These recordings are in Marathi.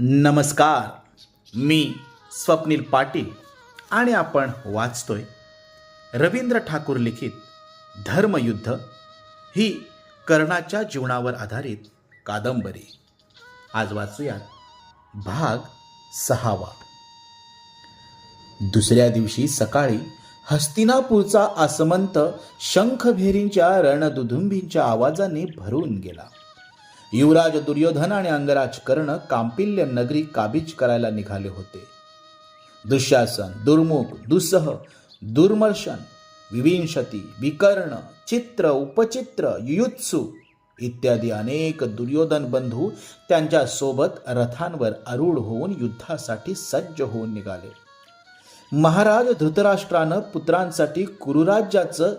नमस्कार. मी स्वप्नील पाटील आणि आपण वाचतोय रवींद्र ठाकूर लिखित धर्मयुद्ध ही कर्णाच्या जीवनावर आधारित कादंबरी. आज वाचूयात भाग सहावा. दुसऱ्या दिवशी सकाळी हस्तिनापूरचा आसमंत शंखभेरींच्या रणदुधुंबींच्या आवाजाने भरून गेला. युवराज दुर्योधन आणि अंगराज कर्ण कांपिल्य नगरी काबीज करायला निघाले होते. दुःशासन दुर्मुख दुसह दुर्मर्शन विविंशती विकर्ण चित्र उपचित्र युयुत्सु इत्यादी अनेक दुर्योधन बंधू त्यांच्यासोबत रथांवर आरूढ होऊन युद्धासाठी सज्ज होऊन निघाले. महाराज धृतराष्ट्रानं पुत्रांसाठी कुरुराज्याचं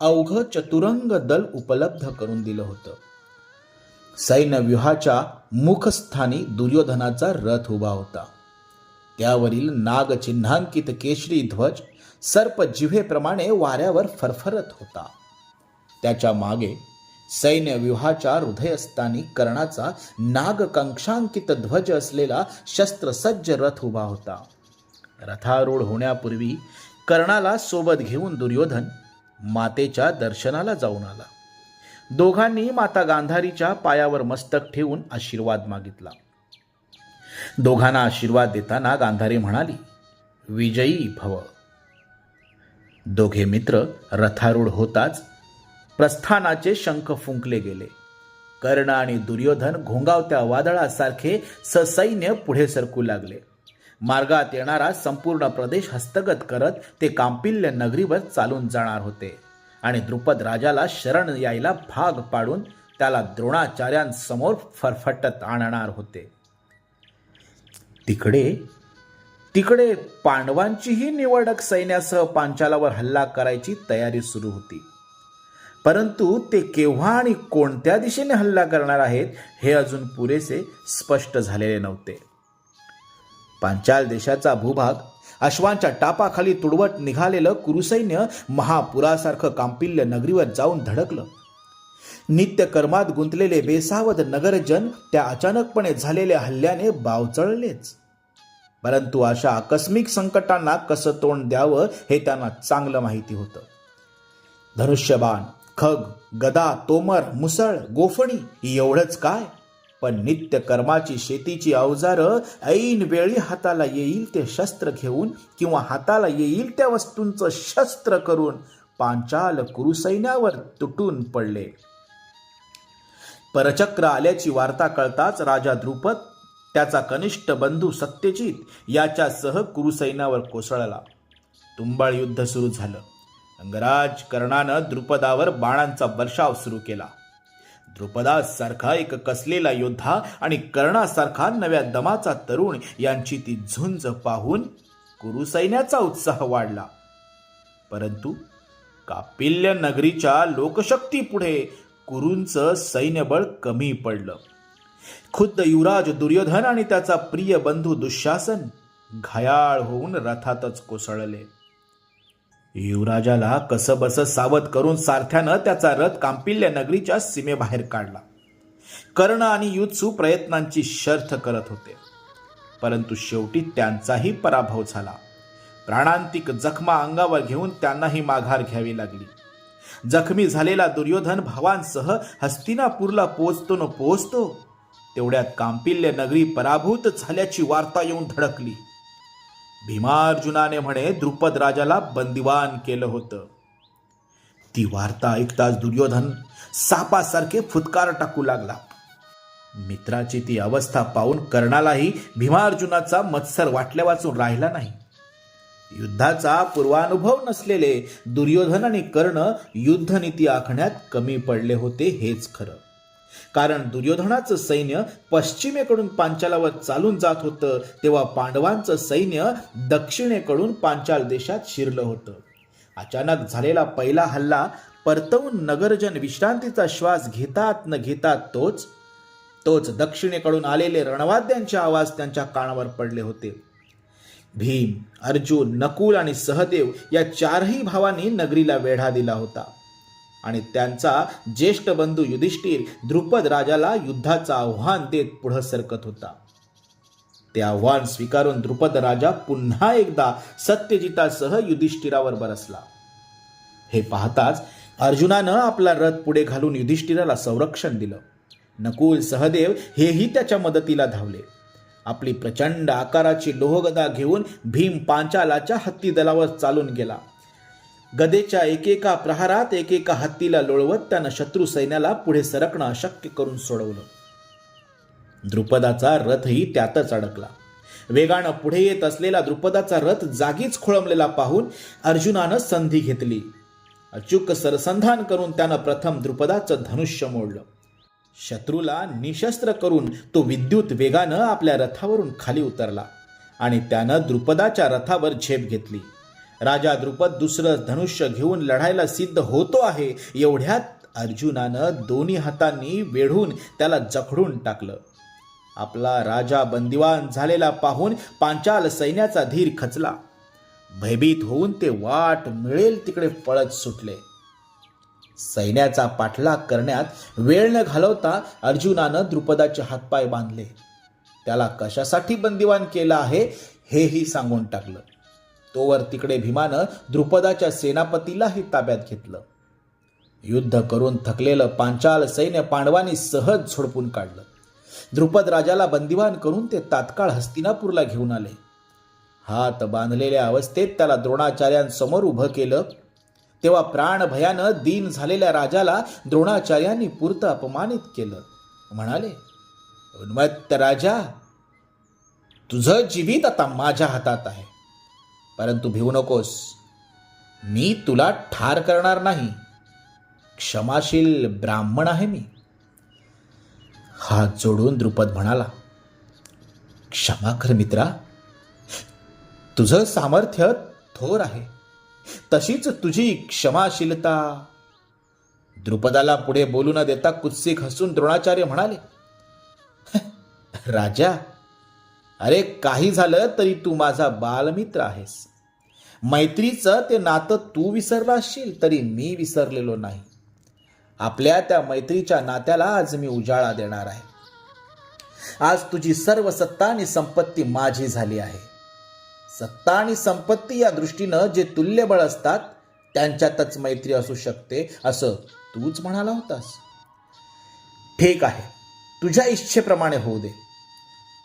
अवघ चतुरंग दल उपलब्ध करून दिलं होतं. सैन्यव्यूहाच्या मुखस्थानी दुर्योधनाचा रथ उभा होता. त्यावरील नागचिन्हांकित केशरी ध्वज सर्प जिव्हेप्रमाणे वाऱ्यावर फरफरत होता. त्याच्यामागे सैन्यव्यूहाच्या हृदयस्थानी कर्णाचा नागकंक्षांकित ध्वज असलेला शस्त्रसज्ज रथ उभा होता. रथारूढ होण्यापूर्वी कर्णाला सोबत घेऊन दुर्योधन मातेच्या दर्शनाला जाऊन आला. दोघांनी माता गांधारीच्या पायावर मस्तक ठेवून आशीर्वाद मागितला. दोघांना आशीर्वाद देताना गांधारी म्हणाली विजयी भव. दोघे मित्र रथारूढ होताच प्रस्थानाचे शंख फुंकले गेले. कर्ण आणि दुर्योधन घोंगावत्या वादळासारखे ससैन्य पुढे सरकू लागले. मार्गात येणारा संपूर्ण प्रदेश हस्तगत करत ते कांपिल्य नगरीवर चालून जाणार होते. आणि द्रुपद राजाला शरण यायला भाग पाडून त्याला द्रोणाचार्यांसमोर फरफटत आणणार होते. तिकडे तिकडे पांडवांचीही निवडक सैन्यासह पांचालावर हल्ला करायची तयारी सुरू होती. परंतु ते केव्हा आणि कोणत्या दिशेने हल्ला करणार आहेत हे अजून पुरेसे स्पष्ट झालेले नव्हते. पांचाल देशाचा भूभाग अश्वांच्या टापाखाली तुडवट निघालेलं कुरुसैन्य महापुरासारखं कांपिल्य नगरीवर जाऊन धडकलं. नित्य कर्मात गुंतलेले बेसावध नगरजन त्या अचानकपणे झालेल्या हल्ल्याने बावचळलेच. परंतु अशा आकस्मिक संकटांना कसं तोंड द्यावं हे त्यांना चांगलं माहिती होतं. धनुष्यबाण खग गदा तोमर मुसळ गोफणी एवढंच काय? पण नित्य कर्माची शेतीची अवजारं ऐन वेळी हाताला येईल ते शस्त्र घेऊन किंवा हाताला येईल त्या वस्तूंचं शस्त्र करून पांचाल कुरुसैन्यावर तुटून पडले. परचक्र आल्याची वार्ता कळताच राजा द्रुपद त्याचा कनिष्ठ बंधू सत्यजित याच्यासह कुरुसैन्यावर कोसळला. तुंबाळ युद्ध सुरू झालं. अंगराज कर्णानं द्रुपदावर बाणांचा वर्षाव सुरू केला. द्रुपदासारखा एक कसलेला योद्धा आणि कर्णासारखा नव्या दमाचा तरुण यांची ती झुंज पाहून कुरुसैन्याचा उत्साह वाढला. परंतु कापिल्य नगरीच्या लोकशक्तीपुढे कुरूंचं सैन्यबळ कमी पडलं. खुद्द युवराज दुर्योधन आणि त्याचा प्रिय बंधू दुःशासन घायाळ होऊन रथातच कोसळले. युवराजाला कसबस सावध करून सारथ्यानं त्याचा रथ कांपिल्य नगरीच्या सीमेबाहेर काढला. कर्ण आणि युत्सू प्रयत्नांची शर्थ करत होते. परंतु शेवटी त्यांचाही पराभव झाला. प्राणांतिक जखमा अंगावर घेऊन त्यांनाही माघार घ्यावी लागली. जखमी झालेला दुर्योधन भावांसह हस्तिनापूरला पोचतो न पोचतो तेवढ्यात कांपिल्य नगरी पराभूत झाल्याची वार्ता येऊन धडकली. भीमार्जुनाने म्हणे द्रुपद राजाला बंदिवान केलं होतं. ती वार्ता ऐकताच दुर्योधन सापासारखे फुतकार टाकू लागला. मित्राची ती अवस्था पाहून कर्णालाही भीमार्जुनाचा मत्सर वाटल्या वाचून राहिला नाही. युद्धाचा पूर्वानुभव नसलेले दुर्योधन आणि कर्ण युद्धनीती आखण्यात कमी पडले होते हेच खरं. कारण दुर्योधनाचं सैन्य पश्चिमेकडून पांचालावर चालून जात होतं तेव्हा पांडवांचं सैन्य दक्षिणेकडून पांचाल देशात शिरलं होतं. अचानक झालेला पहिला हल्ला परतवून नगरजन विश्रांतीचा श्वास घेतात न घेतात तोच तोच दक्षिणेकडून आलेले रणवाद्यांचे आवाज त्यांच्या कानावर पडले होते. भीम अर्जुन नकुल आणि सहदेव या चारही भावांनी नगरीला वेढा दिला होता. आणि त्यांचा ज्येष्ठ बंधू युधिष्ठिर द्रुपद राजाला युद्धाचं आव्हान देत पुढं सरकत होता. ते आव्हान स्वीकारून द्रुपद राजा पुन्हा एकदा सत्यजितासह युधिष्ठिरावर बरसला. हे पाहताच अर्जुनानं आपला रथ पुढे घालून युधिष्ठिराला संरक्षण दिलं. नकुल सहदेव हेही त्याच्या मदतीला धावले. आपली प्रचंड आकाराची लोहगदा घेऊन भीम पांचालाच्या हत्ती दलावर चालून गेला. गदेच्या एकेका प्रहारात एकेका हत्तीला लोळवत त्यानं शत्रू सैन्याला पुढे सरकणं अशक्य करून सोडवलं. द्रुपदाचा रथही त्यातच अडकला. वेगानं पुढे येत असलेला द्रुपदाचा रथ जागीच खोळंबलेला पाहून अर्जुनानं संधी घेतली. अचूक सरसंधान करून त्यानं प्रथम द्रुपदाचं धनुष्य मोडलं. शत्रूला निशस्त्र करून तो विद्युत वेगानं आपल्या रथावरून खाली उतरला आणि त्यानं द्रुपदाच्या रथावर झेप घेतली. राजा द्रुपद दुसरं धनुष्य घेऊन लढायला सिद्ध होतो आहे. एवढ्यात अर्जुनानं दोन्ही हातांनी वेढून त्याला जखडून टाकलं. आपला राजा बंदिवान झालेला पाहून पांचाल सैन्याचा धीर खचला. भयभीत होऊन ते वाट मिळेल तिकडे पळत सुटले. सैन्याचा पाठलाग करण्यात वेळ न घालवता अर्जुनानं द्रुपदाचे हातपाय बांधले. त्याला कशासाठी बंदिवान केलं आहे हेही सांगून टाकलं. तोवर तिकडे भीमानं द्रुपदाच्या सेनापतीलाही ताब्यात घेतलं. युद्ध करून थकलेलं पांचाल सैन्य पांडवांनी सहज झोडपून काढलं. द्रुपद राजाला बंदिवान करून ते तात्काळ हस्तिनापूरला घेऊन आले. हात बांधलेल्या अवस्थेत त्याला द्रोणाचार्यांसमोर उभं केलं. तेव्हा प्राणभयानं दीन झालेल्या राजाला द्रोणाचार्यांनी पुरतं अपमानित केलं. म्हणाले उन्मत्त राजा तुझं जीवित आता माझ्या हातात आहे. परंतु भिवू नकोस. मी तुला ठार करणार नाही. क्षमाशील ब्राह्मण आहे मी. हात जोडून द्रुपद म्हणाला क्षमा कर मित्रा. तुझं सामर्थ्य थोर आहे. तशीच तुझी क्षमाशीलता. द्रुपदाला पुढे बोलू न देता कुत्सिक हसून द्रोणाचार्य म्हणाले राजा अरे काही झालं तरी तू माझा बालमित्र आहेस. मैत्रीचं ते नातं तू विसरला असशील तरी मी विसरलेलो नाही. आपल्या त्या मैत्रीच्या नात्याला आज मी उजाळा देणार आहे. आज तुझी सर्व सत्ता आणि संपत्ती माझी झाली आहे. सत्ता आणि संपत्ती या दृष्टीनं जे तुल्यबळ असतात त्यांच्यातच मैत्री असू शकते असं तूच म्हणाला होतास. ठीक आहे तुझ्या इच्छेप्रमाणे होऊ दे.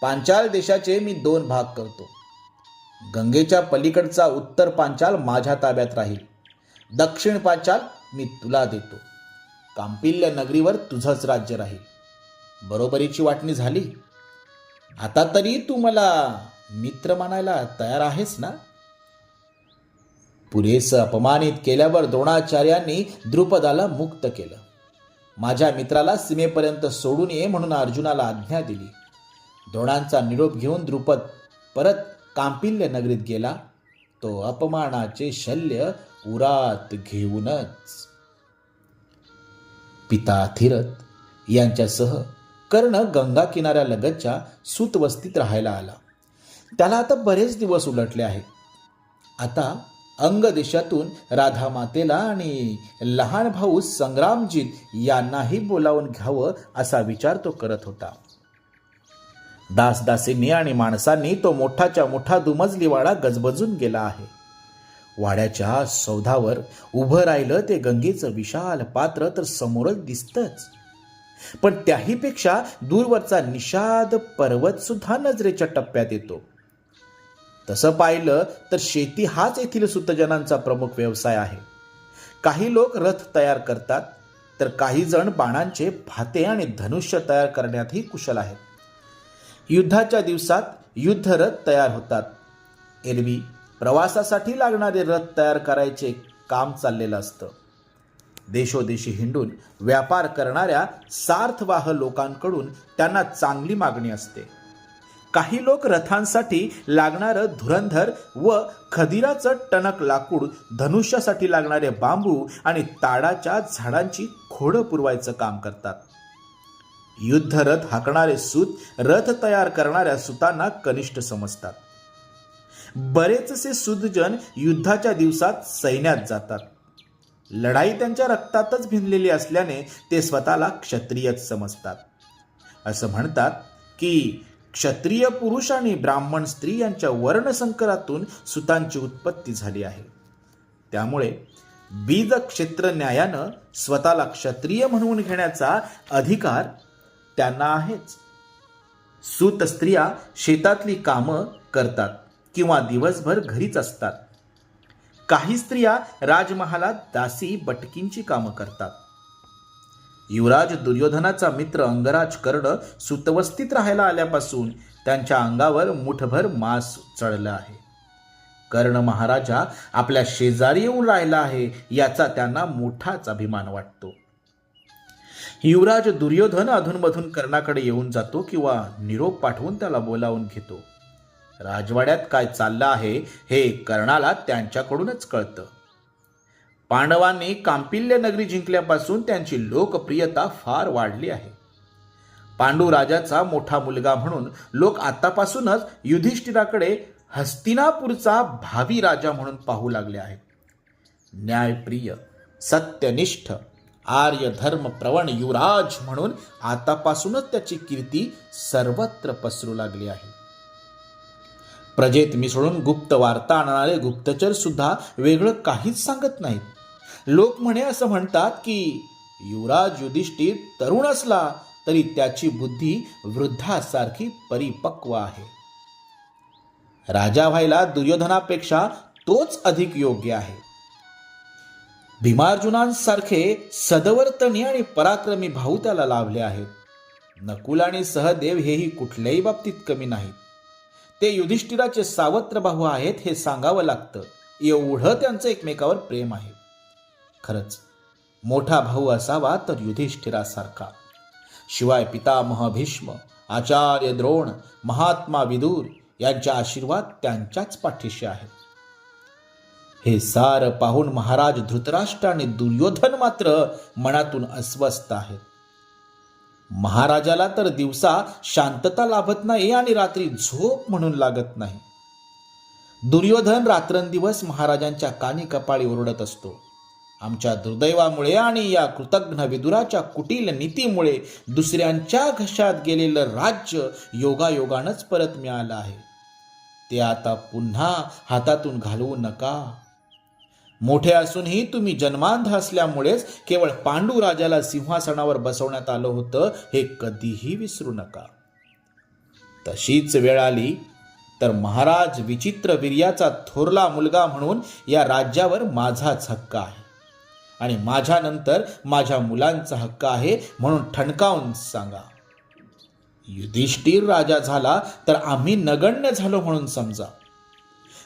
पांचाल देशाचे मी दोन भाग करतो. गंगेच्या पलीकडचा उत्तर पांचाल माझ्या ताब्यात राहील. दक्षिण पांचाल मी तुला देतो. कांपिल्य नगरीवर तुझंच राज्य राहील. बरोबरीची वाटणी झाली. आता तरी तू मला मित्र मानायला तयार आहेस ना? पुरेसं अपमानित केल्यावर द्रोणाचार्यांनी द्रुपदाला मुक्त केलं. माझ्या मित्राला सीमेपर्यंत सोडून ये म्हणून अर्जुनाला आज्ञा दिली. द्रोणांचा निरोप घेऊन द्रुपद परत कांपिल्य नगरीत गेला तो अपमानाचे शल्य उरात घेऊनच. पिता थिरत यांच्यासह कर्ण गंगा किनाऱ्यालगतच्या सुतवस्तीत राहायला आला. त्याला आता बरेच दिवस उलटले आहेत आता अंग देशातून राधा मातेला आणि लहान भाऊ संग्रामजीत यांनाही बोलावून घ्यावं असा विचार तो करत होता. दासदासींनी आणि माणसांनी तो मोठाच्या मोठा दुमजली वाडा गजबजून गेला आहे. वाड्याच्या सौधावर उभं राहिलं ते गंगेचं विशाल पात्र तर समोरच दिसतच. पण त्याहीपेक्षा दूरवरचा निषाद पर्वत सुद्धा नजरेच्या टप्प्यात येतो. तसं पाहिलं तर शेती हाच येथील सुतजनांचा प्रमुख व्यवसाय आहे. काही लोक रथ तयार करतात तर काही जण बाणांचे भाते आणि धनुष्य तयार करण्यातही कुशल आहेत. युद्धाच्या दिवसात युद्धरथ तयार होतात. एरवी प्रवासासाठी लागणारे रथ तयार करायचे काम चाललेलं असतं. देशोदेशी हिंडून व्यापार करणाऱ्या सार्थवाह लोकांकडून त्यांना चांगली मागणी असते. काही लोक रथांसाठी लागणारं धुरंधर व खदिराचं टणक लाकूड धनुष्यासाठी लागणारे बांबू आणि ताडाच्या झाडांची खोडं पुरवायचं काम करतात. युद्धरथ हाकणारे सूत रथ तयार करणाऱ्या सुतांना कनिष्ठ समजतात. बरेचसे सुदजन युद्धाच्या दिवसात सैन्यात जातात. लढाई त्यांच्या रक्तातच भिनलेली असल्याने ते स्वतःला क्षत्रियच समजतात. असं म्हणतात की क्षत्रिय पुरुष आणि ब्राह्मण स्त्री यांच्या वर्णसंकरातून सुतांची उत्पत्ती झाली आहे. त्यामुळे बीज क्षेत्र न्यायानं स्वतःला क्षत्रिय म्हणून घेण्याचा अधिकार त्यांना आहेच. सूत स्त्रिया शेतातली कामं करतात किंवा दिवसभर घरीच असतात. काही स्त्रिया राजमहालात दासी बटकींची कामं करतात. युवराज दुर्योधनाचा मित्र अंगराज कर्ण सुतवस्थित राहायला आल्यापासून त्यांच्या अंगावर मुठभर मांस चढलं आहे. कर्ण महाराजा आपल्या शेजारी येऊन राहिला आहे याचा त्यांना मोठाच अभिमान वाटतो. युवराज दुर्योधन अधूनमधून कर्णाकडे येऊन जातो किंवा निरोप पाठवून त्याला बोलावून घेतो. राजवाड्यात काय चाललं आहे हे कर्णाला त्यांच्याकडूनच कळतं. पांडवांनी कांपिल्य नगरी जिंकल्यापासून त्यांची लोकप्रियता फार वाढली आहे. पांडू राजाचा मोठा मुलगा म्हणून लोक आतापासूनच युधिष्ठिराकडे हस्तिनापूरचा भावी राजा म्हणून पाहू लागले आहेत. न्यायप्रिय सत्यनिष्ठ आर्य धर्म प्रवण युवराज म्हणून आतापासूनच त्याची कीर्ती सर्वत्र पसरू लागली आहे. प्रजेत मिसळून गुप्त वार्ता आणणारे गुप्तचर सुद्धा वेगळं काहीच सांगत नाहीत. लोक म्हणे असं म्हणतात की युवराज युधिष्ठिर तरुण असला तरी त्याची बुद्धी वृद्धासारखी परिपक्व आहे. राजा व्हायला दुर्योधनापेक्षा तोच अधिक योग्य आहे. भीमार्जुनांसारखे सदवर्तनी आणि पराक्रमी भाऊ त्याला लाभले आहेत. नकुल आणि सहदेव हेही कुठल्याही बाबतीत कमी नाहीत. ते युधिष्ठिराचे सावत्र भाऊ आहेत हे सांगावं लागतं. एवढं त्यांचं एकमेकावर प्रेम आहे. खरंच मोठा भाऊ असावा तर युधिष्ठिरासारखा. शिवाय पितामह भीष्म आचार्य द्रोण महात्मा विदूर यांचे आशीर्वाद त्यांच्याच पाठीशी आहेत. हे सार पाहून महाराज धृतराष्ट्र आणि दुर्योधन मात्र मनातून अस्वस्थ आहेत. महाराजाला तर दिवसा शांतता लाभत नाही आणि रात्री झोप म्हणून लागत नाही. दुर्योधन रात्रंदिवस महाराजांच्या कानी कपाळी ओरडत असतो. आमच्या दुर्दैवामुळे आणि या कृतज्ञ विदुराच्या कुटील नीतीमुळे दुसऱ्यांच्या घशात गेलेलं राज्य योगायोगानंच परत मिळालं आहे. ते आता पुन्हा हातातून घालवू नका. मोठे असूनही तुम्ही जन्मांध असल्यामुळेच केवळ पांडू राजाला सिंहासनावर बसवण्यात आलं होतं हे कधीही विसरू नका. तशीच वेळ आली तर महाराज विचित्र वीर्याचा थोरला मुलगा म्हणून या राज्यावर माझाच हक्क आहे. आणि माझ्यानंतर माझ्या मुलांचा हक्क आहे म्हणून ठणकावून सांगा. युधिष्ठिर राजा झाला तर आम्ही नगण्य झालो म्हणून समजा.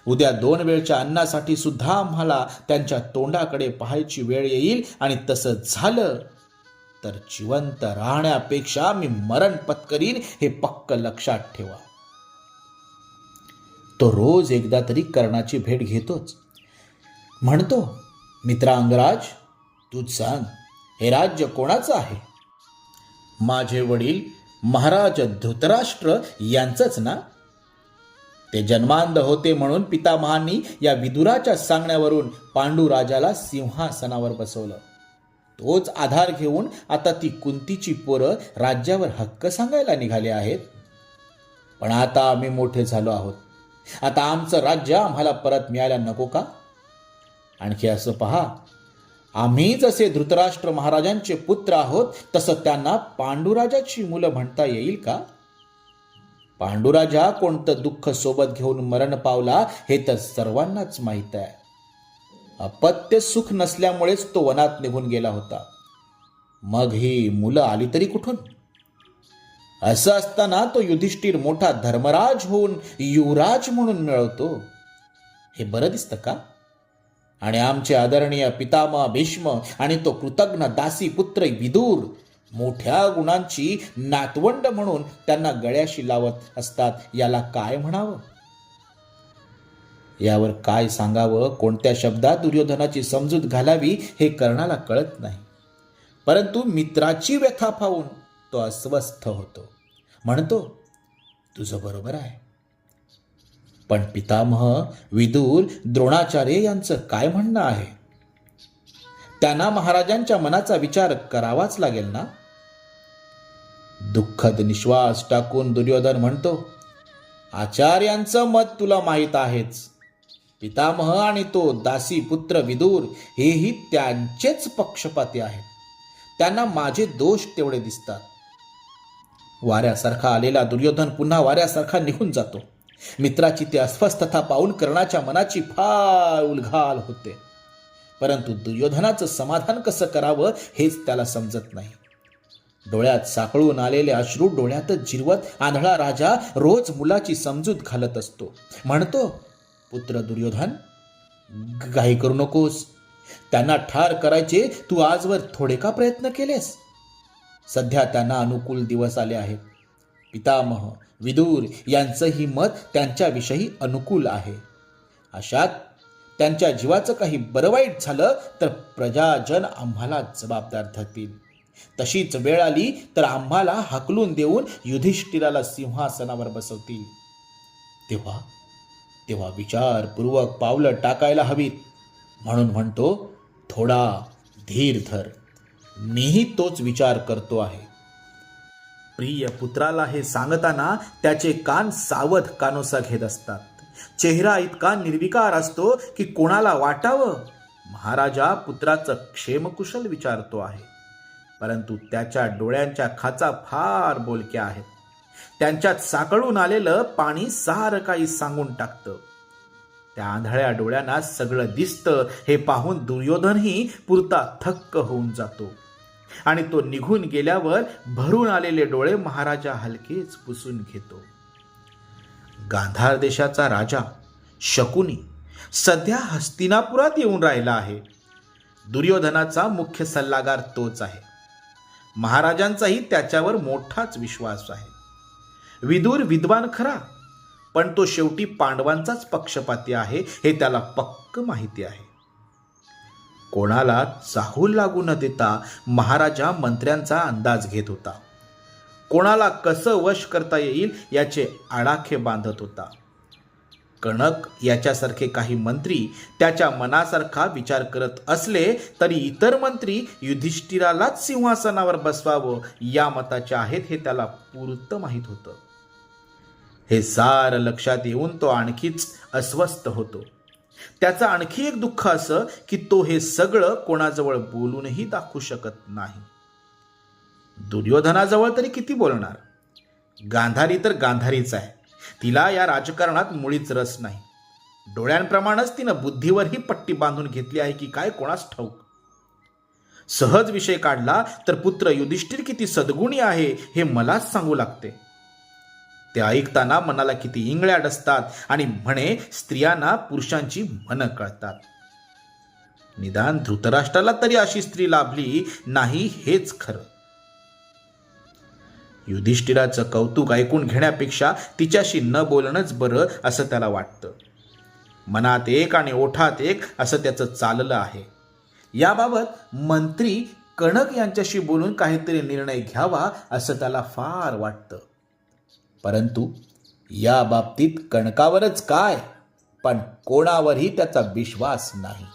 उद्या दोन वेळच्या अन्नासाठी सुद्धा आम्हाला त्यांच्या तोंडाकडे पाहायची वेळ येईल आणि तसं झालं तर जिवंत राहण्यापेक्षा मी मरण पत्करीन हे पक्क लक्षात ठेवा. तो रोज एकदा तरी कर्णाची भेट घेतोच. म्हणतो मित्रा अंगराज तू सांग हे राज्य कोणाचं आहे? माझे वडील महाराज धृतराष्ट्र यांचंच ना? ते जन्मांध होते म्हणून पितामहांनी या विदुराच्या सांगण्यावरून पांडू राजाला सिंहासनावर बसवलं. तोच आधार घेऊन आता ती कुंतीची पोरं राज्यावर हक्क सांगायला निघाले आहेत. पण आता आम्ही मोठे झालो आहोत. आता आमचं राज्य आम्हाला परत मिळायला नको का? आणखी असं पहा. आम्ही जसे धृतराष्ट्र महाराजांचे पुत्र आहोत तसं त्यांना पांडुराजाची मुलं म्हणता येईल का? पांडुराजा कोणतं दुःख सोबत घेऊन मरण पावला हे तर सर्वांनाच माहीत आहे. अपत्य सुख नसल्यामुळेच तो वनात निघून गेला होता. मग ही मुलं आली तरी कुठून? असं असताना तो युधिष्ठिर मोठा धर्मराज होऊन युवराज म्हणून मिळवतो. हे बरं दिसतं का? आणि आमचे आदरणीय पितामह भीष्म आणि तो कृतज्ञ दासी पुत्र विदूर मोठ्या गुणांची नातवंड म्हणून त्यांना गळ्याशी लावत असतात. याला काय म्हणावं? यावर काय सांगावं? कोणत्या शब्दात दुर्योधनाची समजूत घालावी हे कर्णाला कळत नाही. परंतु मित्राची व्यथा पाहून तो अस्वस्थ होतो. म्हणतो तुझं बरोबर आहे. पण पितामह विदूर द्रोणाचार्य यांचं काय म्हणणं आहे? त्यांना महाराजांच्या मनाचा विचार करावाच लागेल ना? दुःखद निश्वास टाकून दुर्योधन म्हणतो आचार्यांचं मत तुला माहीत आहेच. पितामह आणि तो दासी पुत्र विदूर हेही त्यांचेच पक्षपाती आहेत. त्यांना माझे दोष तेवढे दिसतात. वाऱ्यासारखा आलेला दुर्योधन पुन्हा वाऱ्यासारखा निघून जातो. मित्राची ती अस्वस्थता पाहून कर्णाच्या मनाची फार उलघाल होते. परंतु दुर्योधनाचं समाधान कसं करावं हेच त्याला समजत नाही. डोळ्यात साकळून आलेले अश्रू डोळ्यातच जिरवत आंधळा राजा रोज मुलाची समजूत घालत असतो. म्हणतो पुत्र दुर्योधन काही घाई करू नकोस. त्यांना ठार करायचे तू आजवर थोडे का प्रयत्न केलेस. सध्या त्यांना अनुकूल दिवस आले आहेत. पितामह विदूर यांचंही मत त्यांच्याविषयी अनुकूल आहे. अशात त्यांच्या जीवाचं काही बरं वाईट झालं तर प्रजाजन आम्हाला जबाबदार धरतील. तशीच वेळ आली तर आम्हाला हाकलून देऊन युधिष्ठिराला सिंहासनावर बसवतील. तेव्हा तेव्हा विचारपूर्वक पावलं टाकायला हवीत. म्हणून म्हणतो थोडा धीर धर. मीही तोच विचार करतो आहे. प्रिय पुत्राला हे सांगताना त्याचे कान सावध कानोसा घेत असतात. चेहरा इतका निर्विकार असतो की कोणाला वाटावं? महाराजा पुत्राचं क्षेमकुशल विचारतो आहे. परंतु त्याच्या डोळ्यांच्या खाचा फार बोलक्या आहेत. त्यांच्यात साकळून आलेलं पाणी सारं काही सांगून टाकतं. त्या आंधळ्या डोळ्यांना सगळं दिसतं हे पाहून दुर्योधनही पुरता थक्क होऊन जातो. आणि तो निघून गेल्यावर भरून आलेले डोळे महाराजा हलकेच पुसून घेतो. गांधार देशाचा राजा शकुनी सध्या हस्तिनापुरात येऊन राहिला आहे. दुर्योधनाचा मुख्य सल्लागार तोच आहे. महाराजांचाही त्याच्यावर मोठाच विश्वास आहे. विदूर विद्वान खरा पण तो शेवटी पांडवांचाच पक्षपाती आहे हे त्याला पक्क माहिती आहे. कोणाला चाहूल लागू न देता महाराजा मंत्र्यांचा अंदाज घेत होता. कोणाला कसं वश करता येईल याचे आडाखे बांधत होता. कणक याच्यासारखे काही मंत्री त्याच्या मनासारखा विचार करत असले तरी इतर मंत्री युधिष्ठिरालाच सिंहासनावर बसवावं या मताचे आहेत हे त्याला पुरतं माहीत होतं. हे सार लक्षात येऊन तो आणखीच अस्वस्थ होतो. त्याचं आणखी एक दुःख असं की तो हे सगळं कोणाजवळ बोलूनही दाखवू शकत नाही. दुर्योधनाजवळ तरी किती बोलणार? गांधारी तर गांधारीच आहे. तिला या राजकारणात मुळीच रस नाही. डोळ्यांप्रमाणेच तिनं बुद्धीवरही पट्टी बांधून घेतली आहे की काय कोणास ठाऊक. सहज विषय काढला तर पुत्र युधिष्ठिर किती सद्गुणी आहे हे मलाच सांगू लागते. ते ऐकताना मनाला किती इंगळ्या डसतात आणि म्हणे स्त्रियांना पुरुषांची मन कळतात. निदान धृतराष्ट्राला तरी अशी स्त्री लाभली नाही हेच खरं. युधिष्ठिराचं कौतुक ऐकून घेण्यापेक्षा तिच्याशी न बोलणंच बरं असं त्याला वाटतं. मनात एक आणि ओठात एक असं त्याचं चाललं आहे. याबाबत मंत्री कणक यांच्याशी बोलून काहीतरी निर्णय घ्यावा असं त्याला फार वाटतं. परंतु या बाबतीत कणकावरच काय? पण कोणावरही त्याचा विश्वास नाही.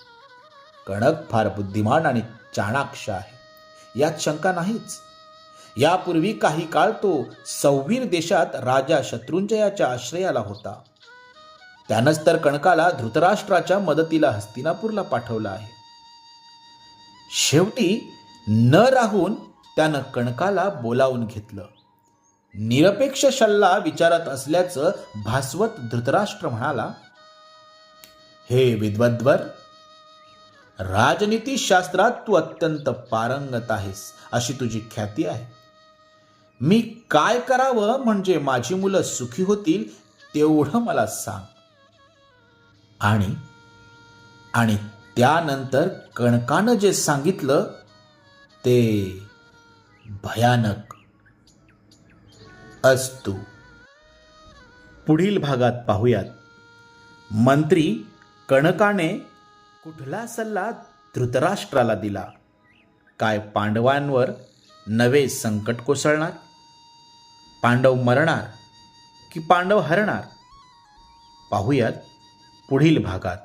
कणक फार बुद्धिमान आणि चाणाक्ष आहे. यात शंका नाहीच. यापूर्वी काही काळ तो सौवीर देशात राजा शत्रुंजयाच्या आश्रयाला होता. त्यानंच तर कणकाला धृतराष्ट्राच्या मदतीला हस्तिनापूरला पाठवलं आहे. शेवटी न राहून त्यानं कणकाला बोलावून घेतलं. निरपेक्ष सल्ला विचारत असल्याचं भासवत धृतराष्ट्र म्हणाला हे विद्वद्वर राजनीतीशास्त्रात तू अत्यंत पारंगत आहेस अशी तुझी ख्याती आहे. मी काय करावं म्हणजे माझी मुलं सुखी होतील तेवढं मला सांग. आणि आणि त्यानंतर कणकानं जे सांगितलं ते भयानक असतो. पुढील भागात पाहूयात. मंत्री कणकाने कुठला सल्ला धृतराष्ट्राला दिला? काय पांडवांवर नवे संकट कोसळणार? पांडव मरणार की पांडव हरणार? पाहूयात पुढील भागात.